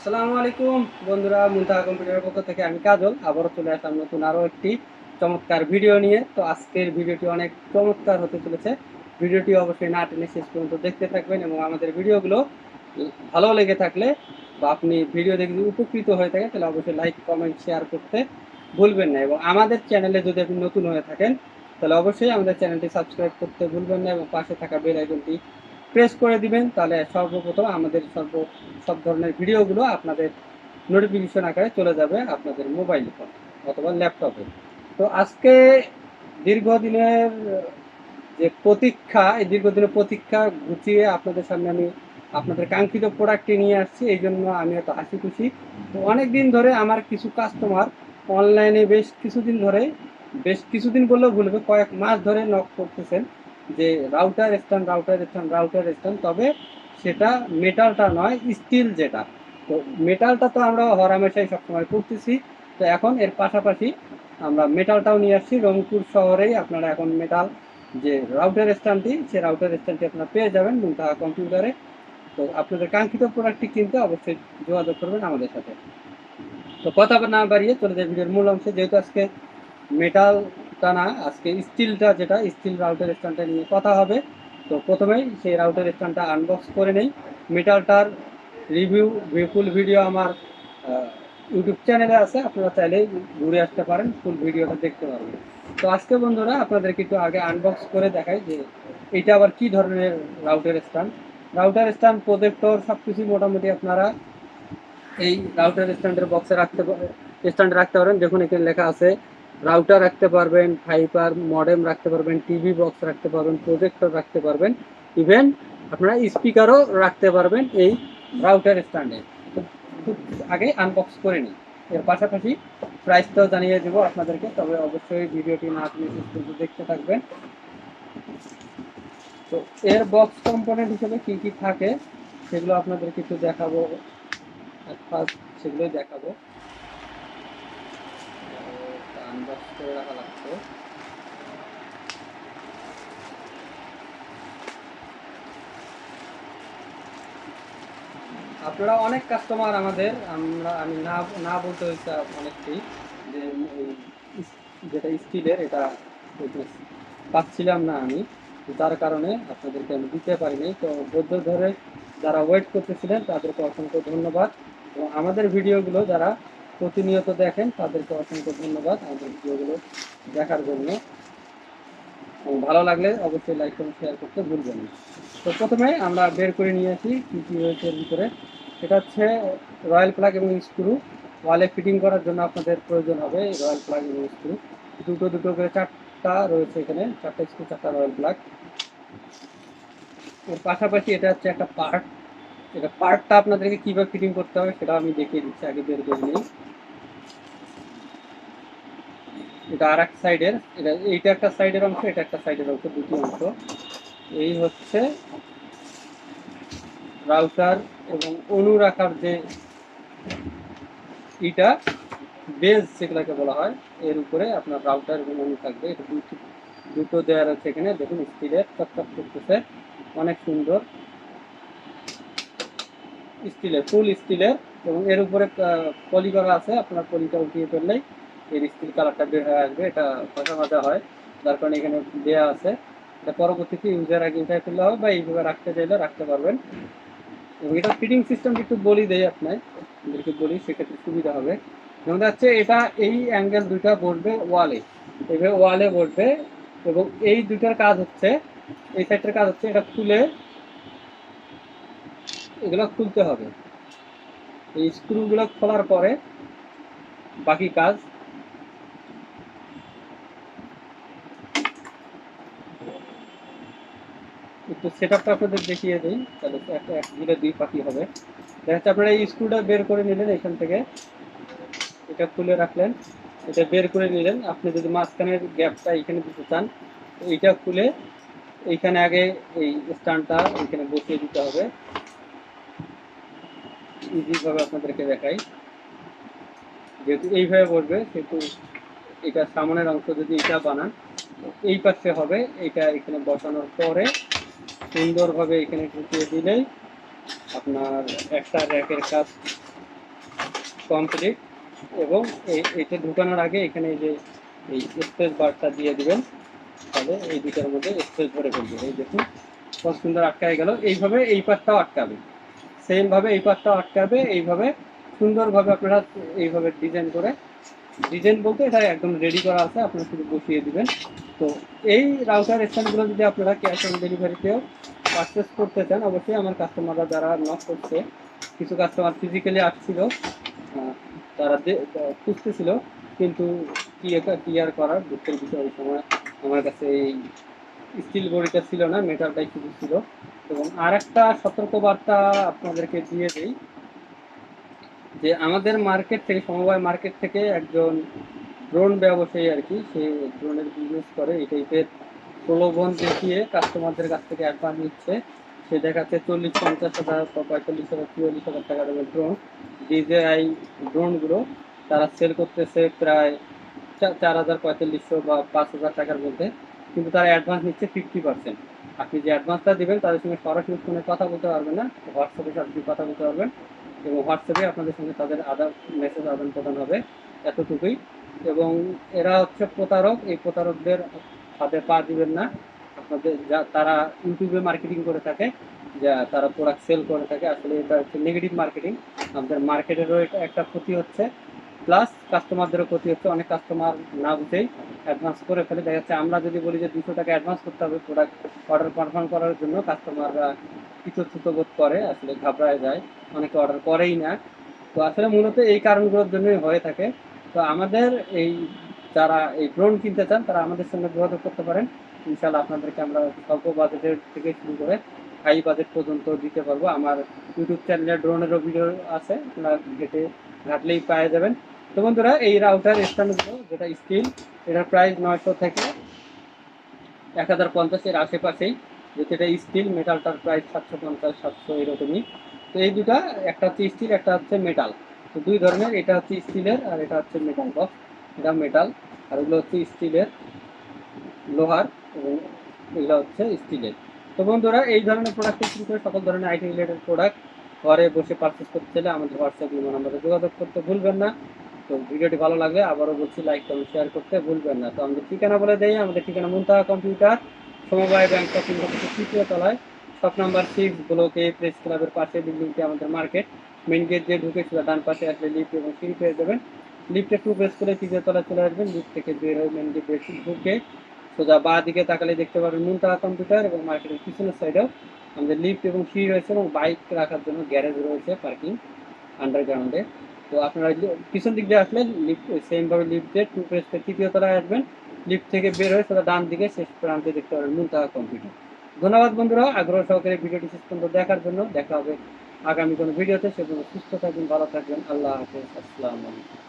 আসসালামু আলাইকুম। বন্ধুরা, মুন্তাহা কম্পিউটারের পক্ষ থেকে আমি কাজল। আবারও চলে আসলাম নতুন আরও একটি চমৎকার ভিডিও নিয়ে। তো আজকের ভিডিওটি অনেক চমৎকার হতে চলেছে। ভিডিওটি অবশ্যই না টেনে শেষ পর্যন্ত দেখতে থাকবেন এবং আমাদের ভিডিওগুলো ভালো লেগে থাকলে বা আপনি ভিডিও দেখে যদি উপকৃত হয়ে থাকেন, তাহলে অবশ্যই লাইক, কমেন্ট, শেয়ার করতে ভুলবেন না। এবং আমাদের চ্যানেলে যদি আপনি নতুন হয়ে থাকেন, তাহলে অবশ্যই আমাদের চ্যানেলটি সাবস্ক্রাইব করতে ভুলবেন না এবং পাশে থাকা বেল আইকনটি প্রেস করে দিবেন, তাহলে সর্বপ্রথম আমাদের সর্ব সব ধরনের ভিডিওগুলো আপনাদের নোটিফিকেশন আকারে চলে যাবে আপনাদের মোবাইল ফোন অথবা ল্যাপটপে তো আজকে দীর্ঘদিনের, যে প্রতীক্ষা, এই দীর্ঘদিনের প্রতীক্ষা গুছিয়ে আপনাদের সামনে আমি আপনাদের কাঙ্ক্ষিত প্রোডাক্টটি নিয়ে আসছি, এই জন্য আমি এত হাসি খুশি। তো অনেক দিন ধরে আমার কিছু কাস্টমার অনলাইনে বেশ কিছুদিন ধরে, বেশ কিছুদিন বললেও ভুলবে, কয়েক মাস ধরে নক করতেছেন। যে router stand router stand router stand তবে সেটা মেটালটা নয়, স্টিল যেটা। তো মেটালটা তো আমরা হরামেশাই সবসময় করতেছি তো এখন এর পাশাপাশি আমরা মেটালটাও নিয়ে আসছি। রংপুর শহরেই আপনারা এখন মেটাল যে রাউটার স্ট্যান্ডটি সেই রাউটার স্ট্যান্ডটি আপনারা পেয়ে যাবেন মুন্তাহা কম্পিউটারে। তো আপনাদের কাঙ্ক্ষিত প্রোডাক্টটি কিনতে অবশ্যই যোগাযোগ করবেন আমাদের সাথে। তো কথা না বাড়িয়ে চলে যায় ভিডিওর মূল অংশে। যেহেতু আজকে মেটালটা না, আজকে স্টিলটা যেটা স্টিল রাউটার স্ট্যান্ডটা নিয়ে কথা হবে। তো প্রথমেই সেই রাউটার স্ট্যান্ডটা আনবক্স করে নেই। মিটারটার রিভিউ ফুল ভিডিও আমার ইউটিউব চ্যানেলে আছে। আপনারা চাইলেই ঘুরে আসতে পারেন ফুল ভিডিওটা দেখতে পারবেন। তো আজকে বন্ধুরা, আপনাদেরকে একটু আগে আনবক্স করে দেখাই যে এটা আবার কি ধরনের router stand router stand projector সব কিছুই মোটামুটি আপনারা এই রাউটার স্ট্যান্ডের বক্সে রাখতে স্ট্যান্ডে রাখতে পারেন। দেখুন, এখানে লেখা আছে রাউটার রাখতে পারবেন ফাইবার মডেম রাখতে পারবেন টিভি বক্স রাখতে পারবেন প্রজেক্টর রাখতে পারবেন ইভেন আপনারা স্পিকারও রাখতে পারবেন এই রাউটার স্ট্যান্ডে আগে আনবক্স করে নিই এর পাশাপাশি প্রাইসটাও জানিয়ে দেবো আপনাদেরকে, তবে অবশ্যই ভিডিওটি না আপনি দেখতে থাকবেন। তো এর বক্স কম্পোনেন্ট হিসেবে কি কি থাকে, সেগুলো আপনাদেরকে কিছু দেখাবো। ফার্স্ট সেগুলোই দেখাবো। আনবক্স করে রাখা লাগতো আপনারা অনেক কাস্টমার আমাদের, আমরা, আমি না না বলতে হয়েছে অনেককেই যে যেটা স্টিলের, এটা পাচ্ছিলাম না আমি। যার কারণে আপনাদেরকে আমি দিতে পারিনি। তো ধৈর্য ধরে যারা ওয়েট করতেছিলেন, তাদেরকে অসংখ্য ধন্যবাদ। এবং আমাদের ভিডিওগুলো যারা প্রতিনিয়ত দেখেন, তাদেরকে অসংখ্য ধন্যবাদ আমাদের ভিডিওগুলো দেখার জন্য। ভালো লাগলে অবশ্যই লাইক এবং শেয়ার করতে ভুলবেন না। তো প্রথমে আমরা বের করে নিয়ে আসি কী কী রয়েছে এর ভিতরে। সেটা হচ্ছে রয়্যাল প্লাগ এবং স্ক্রু ওয়ালে ফিটিং করার জন্য আপনাদের প্রয়োজন হবে রয়্যাল প্লাগ এবং স্ক্রু দুটো দুটো করে চারটা রয়েছে এখানে, চারটা স্ক্রু চারটা রয়্যাল প্লাগ এর পাশাপাশি এটা হচ্ছে একটা পার্ট এটা পার্টটা আপনাদেরকে কীভাবে ফিটিং করতে হবে সেটা আমি দেখিয়ে দিচ্ছি, আগে বের করে নিই। এটা আর এক সাইডের এটা এইটা একটা সাইডের অংশ, এটা একটা সাইডের অংশ, দুটি অংশ। এই হচ্ছে রাউটার এবং অনু রাখার যে ইটা বেজ যেগুলোকে বলা হয়, এর উপরে আপনার রাউটার এবং অনু থাকবে। এটা দুটো দুটো দেওয়া রয়েছে এখানে, দেখুন স্টিলের চকচক করতেছে, অনেক সুন্দর। স্টিলের, ফুল স্টিলের এবং এর উপরে পলি করা আছে। আপনার পলিটা উঠিয়ে ফেললেই এর স্টিল কালারটা বের হয়ে আসবে। এটা কথা মাজা হয়। যার কারণে এখানে দেয়া আছে। এটা পরবর্তীতে ইউজার আগে উঠাই ফেললে হবে বা এইভাবে রাখতে চাইলে রাখতে পারবেন। এবং এটা ফিটিং সিস্টেম একটু বলি দেই আপনার আপনাদেরকে বলি, সেক্ষেত্রে সুবিধা হবে। যেমন হচ্ছে এটা এই অ্যাঙ্গেল দুইটা বসবে ওয়ালে এইভাবে ওয়ালে বসবে এবং এই দুইটার কাজ হচ্ছে, এই সাইডটার কাজ হচ্ছে, এটা খুলে এগুলো খুলতে হবে। এই স্ক্রুগুলো খোলার পরে বাকি কাজ একটু সেট আপটা আপনাদের দেখিয়ে দিই, তাহলে একটা এক দিলে দুই পাখি হবে। দেখা যাচ্ছে আপনারা এই স্ক্রুটা বের করে নিলেন এখান থেকে। এটা খুলে রাখলেন, এটা বের করে নিলেন। আপনি যদি মাঝখানের গ্যাপটা এখানে দিতে চান, এইটা খুলে এইখানে আগে এই স্ট্যান্ডটা এখানে বসিয়ে দিতে হবে। ইজিভাবে আপনাদেরকে দেখাই। যেহেতু এইভাবে বসবে, সেহেতু এটা সামনের অংশ যদি এটা বানান, এই পাশে হবে, এটা এখানে বসানোর পরে সুন্দরভাবে এখানে ঢুকিয়ে দিলেই আপনার একটা র্যাকের কাজ কমপ্লিট এবং এইটা ঢুকানোর আগে এখানে যে এই স্পেস বারটা দিয়ে দিবেন, তাহলে এই দুটার মধ্যে স্পেস ভরে ফেলবে। এই দেখুন, কত সুন্দর আটকায় গেল। এইভাবে এই পাশটাও আটকাবে। সেম ভাবে এই পাশটাও আটকাবে, এইভাবে সুন্দরভাবে আপনারা এইভাবে ডিজাইন করে ডিজাইন বলতে এটা একদম রেডি করা আছে, আপনারা শুধু বসিয়ে দিবেন। তো এই রাউটার স্ট্যান্ডগুলো যদি আপনারা ক্যাশ অন ডেলিভারিতেও পারচেস করতে চান, অবশ্যই আমার কাস্টমাররা যারা নক করছে, কিছু কাস্টমার ফিজিক্যালি আসছিল তারা খুঁজতেছিল, কিন্তু কি ক্লিয়ার করার, দুঃখের বিষয় ওই সময় আমার কাছে এই স্টিল বডিটা ছিল না মেটালটাই শুধু ছিল এবং আর একটা সতর্কবার্তা আপনাদেরকে দিয়ে দিই, যে আমাদের মার্কেট থেকে, সমবায় মার্কেট থেকে একজন ড্রোন ব্যবসায়ী আর কি, সে ড্রোনের বিজনেস করে, এই টাইপের প্রলোভন দেখিয়ে কাস্টমারদের কাছ থেকে অ্যাডভান্স নিচ্ছে। সে দেখাচ্ছে চল্লিশ, পঞ্চাশ হাজার বা পঁয়তাল্লিশ হাজার, চুয়াল্লিশ হাজার টাকা দামের ড্রোন ডিজেআই ড্রোনগুলো তারা সেল করতেছে প্রায় চার হাজার পঁয়তাল্লিশশো বা পাঁচ হাজার টাকার মধ্যে, কিন্তু তারা অ্যাডভান্স নিচ্ছে ফিফটি পার্সেন্ট আপনি যে অ্যাডভান্সটা দেবেন, তাদের সঙ্গে সরাসরি ফোনে কথা বলতে পারবেন না। হোয়াটসঅ্যাপে সরাসরি কথা বলতে পারবেন এবং হোয়াটসঅ্যাপে আপনাদের সঙ্গে তাদের আদার মেসেজ আদান প্রদান হবে এতটুকুই। এবং এরা হচ্ছে প্রতারক, এই প্রতারকদের হাতে পা দিবেন না। আপনাদের যা, তারা ইউটিউবে মার্কেটিং করে থাকে, যা তারা প্রোডাক্ট সেল করে থাকে। আসলে এটা হচ্ছে নেগেটিভ মার্কেটিং আমাদের মার্কেটেরও এটা একটা ক্ষতি হচ্ছে। প্লাস কাস্টমারদেরও ক্ষতি হচ্ছে, অনেক কাস্টমার না বুঝেই অ্যাডভান্স করে ফেলে। দেখা যাচ্ছে আমরা যদি বলি যে দুশো টাকা অ্যাডভান্স করতে হবে প্রোডাক্ট অর্ডার কনফার্ম করার জন্য কাস্টমাররা ইতস্তত বোধ করে, আসলে ঘাবড়ায় যায়, অনেকে অর্ডার করেই না। তো আসলে মূলত এই কারণগুলোর জন্যই হয়ে থাকে। তো আমাদের এই যারা এই ড্রোন কিনতে চান, তারা আমাদের সঙ্গে যোগাযোগ করতে পারেন। ইনশাল্লাহ আপনাদেরকে আমরা স্বল্প বাজেটের থেকে শুরু করে হাই বাজেট পর্যন্ত দিতে পারব। আমার ইউটিউব চ্যানেলে ড্রোনেরও ভিডিও আছে, আপনারা ঘেটে ঘাটলেই পেয়ে যাবেন। তো বন্ধুরা, এই রাউটার স্ট্যান্ডগুলো যেটা স্টিল এটার প্রাইস নয়শো থেকে এক হাজার পঞ্চাশের আশেপাশেই, যেটা স্টিল মেটালটার প্রাইস সাতশো পঞ্চাশ, সাতশো এরকমই। তো এই দুটা, একটা হচ্ছে স্টিল একটা হচ্ছে মেটাল তো দুই ধরনের, এটা হচ্ছে স্টিলের আর এটা হচ্ছে মেটাল বক্স এটা মেটাল আর এগুলো হচ্ছে স্টিলের লোহার এবং এগুলো হচ্ছে স্টিলের তো বন্ধুরা, এই ধরনের প্রোডাক্ট করে সকল ধরনের আইটি রিলেটেড প্রোডাক্ট ঘরে বসে পারচেস করতে চাইলে আমাদের হোয়াটসঅ্যাপ নাম্বারে যোগাযোগ করতে ভুলবেন না। তো ভিডিওটি ভালো লাগলে আবারও বলছি লাইক কমেন্ট শেয়ার করতে ভুলবেন না। তো আমাদের ঠিকানা বলে দেই, আমাদের ঠিকানা মুন্তাহা কম্পিউটার, সমবায় ব্যাংক শপিং কমপ্লেক্সের তৃতীয় তলায়। শপ নাম্বার সিক্স ব্লকে প্রেস ক্লাবের পাশে বিল্ডিংটি আমাদের মার্কেট মেন গেট দিয়ে ঢুকে সোজা ডান পাশে আসলে লিফট এবং সিঁড়ি পেয়ে যাবেন। লিফটে টু প্রেস করে তৃতীয় তলায় চলে আসবেন। লিফট থেকে বের হয়ে মেন গেট দিয়ে ঢুকে সোজা বা দিকে তাকালে দেখতে পারবেন মুন্তাহা কম্পিউটার এবং মার্কেটের পিছনের সাইডেও আমাদের লিফট এবং সিঁড়ি রয়েছে এবং বাইক রাখার জন্য গ্যারেজ রয়েছে পার্কিং আন্ডারগ্রাউন্ডে তো আপনারা পিছন দিক দিয়ে আসলে লিফট সেমভাবে লিফট দিয়ে টু প্রেস করে তৃতীয় তলায় আসবেন। লিফট থেকে বের হয়ে সেটা ডান দিকে শেষ প্রান্তে দেখতে পারবেন মুন্তাহা কম্পিউটার ধন্যবাদ বন্ধুরা, আগ্রহ সহকারে ভিডিওটি শেষ পর্যন্ত দেখার জন্য। দেখা হবে আগামী কোনো ভিডিওতে। সেজন্য সুস্থ থাকবেন, ভালো থাকবেন। আল্লাহ হাফেজ। আসসালামু আলাইকুম।